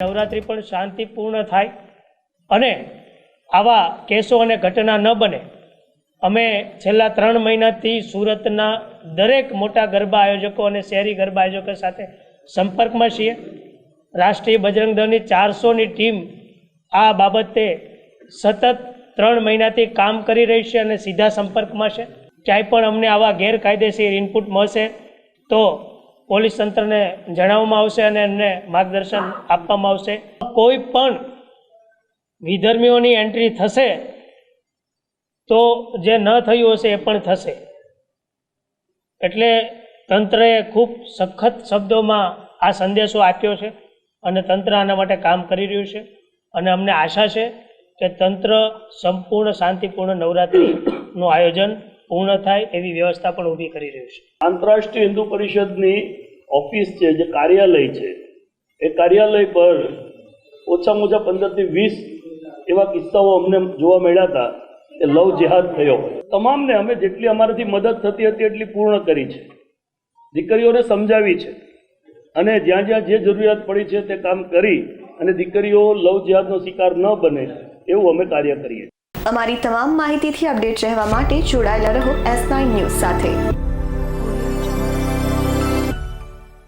નવરાત્રિ પણ શાંતિપૂર્ણ થાય અને આવા કેસો અને ઘટના ન બને. અમે છેલ્લા ત્રણ મહિનાથી સુરતના દરેક મોટા ગરબા આયોજકો અને શહેરી ગરબા આયોજકો સાથે સંપર્કમાં છીએ. રાષ્ટ્રીય બજરંગ દળની ચારસોની ટીમ આ બાબતે સતત ત્રણ મહિનાથી કામ કરી રહી છે અને સીધા સંપર્કમાં છે. ક્યાંય પણ અમને આવા ગેરકાયદેસર ઇનપુટ મળશે તો પોલીસ તંત્રને જણાવવામાં આવશે અને એમને માર્ગદર્શન આપવામાં આવશે. કોઈ પણ વિધર્મીઓની એન્ટ્રી થશે, તો જે ન થયું હશે એ પણ થશે. એટલે તંત્રએ ખૂબ સખત શબ્દોમાં આ સંદેશો આપ્યો છે અને તંત્ર આના માટે કામ કરી રહ્યું છે. અને અમને આશા છે કે તંત્ર સંપૂર્ણ શાંતિપૂર્ણ નવરાત્રિનું આયોજન પૂર્ણ થાય એવી વ્યવસ્થા પણ ઊભી કરી રહ્યું છે. આંતરરાષ્ટ્રીય હિન્દુ પરિષદની ઓફિસ છે, જે કાર્યાલય છે, એ કાર્યાલય પર ઓછામાં ઓછા પંદરથી વીસ એવા કિસ્સાઓ અમને જોવા મળ્યા હતા કે લવ જેહાદ થયો. તમામને અમે જેટલી અમારાથી મદદ થતી હતી એટલી પૂર્ણ કરી છે. દીકરીઓને સમજાવી છે. અને જ્યાં જ્યાં જે જરૂરિયાત પડી છે તે કામ કરી અને દીકરીઓ લવ જેહાદનો શિકાર ન બને એવું અમે કાર્ય કરીએ અમારી તમામ માહિતીથી અપડેટ રહેવા માટે જોડાયેલા રહો એસ નાઇન ન્યૂઝ સાથે.